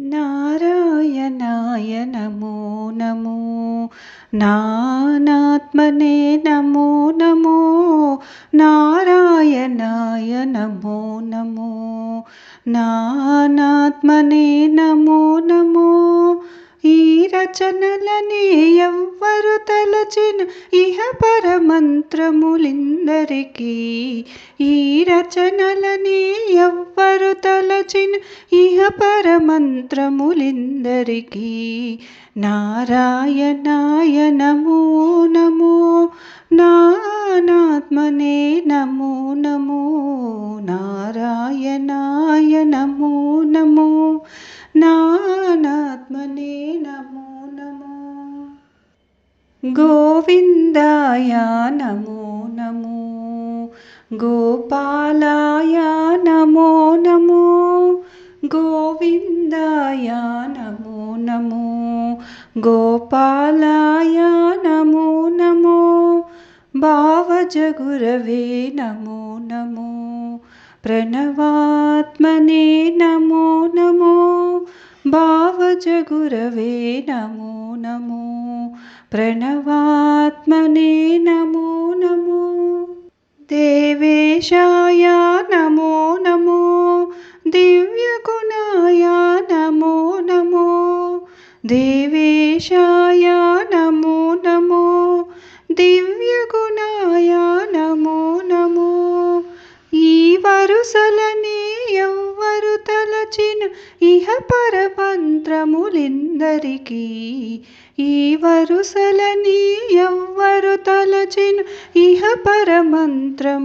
నారాయణాయ నమో నమో నానాత్మనే నమో నమో నారాయణాయ నమో నమో నానాత్మనే నమో నమో. ఈ రచనలనే ఎవ్వరు తలచిన ఇహ పరమంత్రములిందరికీ. ఈ రచనలనే ఎవ్వరు తలచిన ఇహ నారాయణాయ నమో నమో నానాత్మనే నమో నమో నారాయణాయ నమో నమో నానాత్మనే నమో నమో. గోవిందాయ నమో నమో గోపాలాయ నమో नमो नमो। गोपालाय नमो नमो। भावजगुरवे नमो नमो। प्रणवात्मने नमो नमो। भावजगुरवे नमो नमो। प्रणवात्मने नमो नमो। देवेशाय नमो। పరమంత్రములిందరికీ ఈ వరుసలని ఎవ్వరు తలచిన ఇహ పరమంత్రములిందరికీ.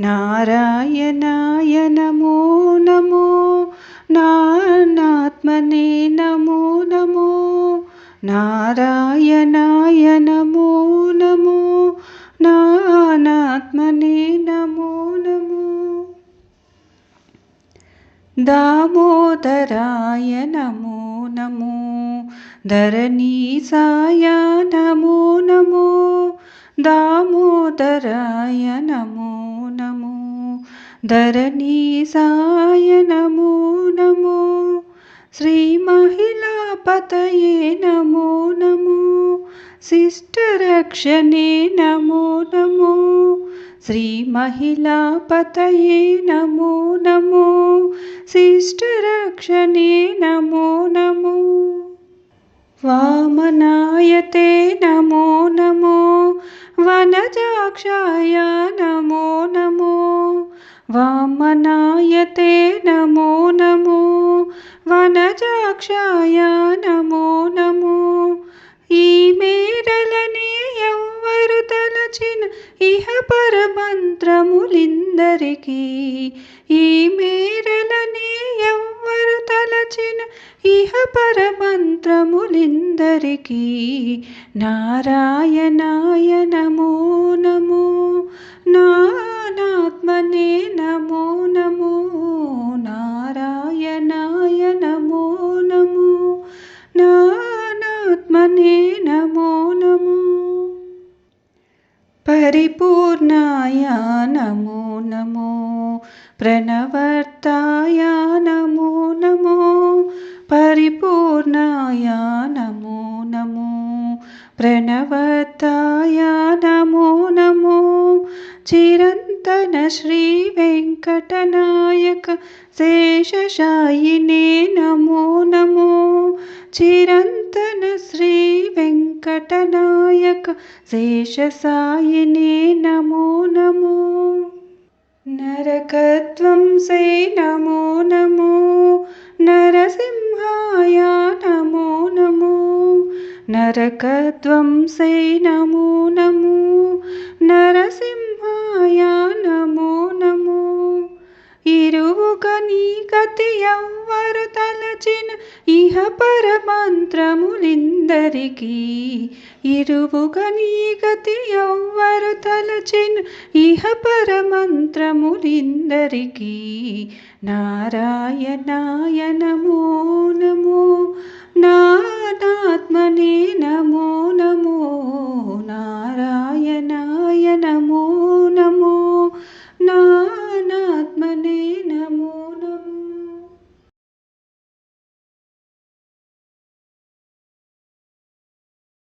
నారాయణాయ నమో నమో నానాత్మనే నమో నమో నారాయణాయ నమో నమో दामोदराय नमो नमो। धरणीसाय नमो नमो। दामोदराय नमो नमो। धरणीसाय नमो नमो। श्रीमहिलापतये नमो नमो। शिष्टरक्षने नमो नमो। श्रीमहिलापतये नमो नमो। शिष्टरक्षणे नमो नमो। वामनायते नमो नमो। वनजाक्षाय नमो नमो। वामनायते नमो नमो। वनजाक्षाय नमो नमो। పరమంత్రములిందరికీ ఈ మేరలని ఎవ్వరు తలచిన ఇహ పరమంత్రములిందరికీ. నారాయణాయ నమో నమో నానాత్మనే నమో परिपूर्णाय नमो नमो। प्रणवर्ताय नमो नमो। परिपूर्णाय नमो नमो। प्रणवर्ताय नमो नमो। चिरन्तनश्रीवेङ्कटनायकशेषशाने नमो नमो। चिरन्तन श्रीवेङ्कटनायक शेषसायिने नमो नमो। नरकध्वंसै नमो नमो। नरसिंहाय नमो नमो। नरकध्वंसै नमो नमो। नरसिंह గతి ఎవ్వరు తలచిన ఇహ పరమంత్రములిందరికీ. ఇరువుక నీ గతి ఎవ్వరు తలచిన ఇహ పరమంత్రములిందరికీ. నారాయణాయ నమో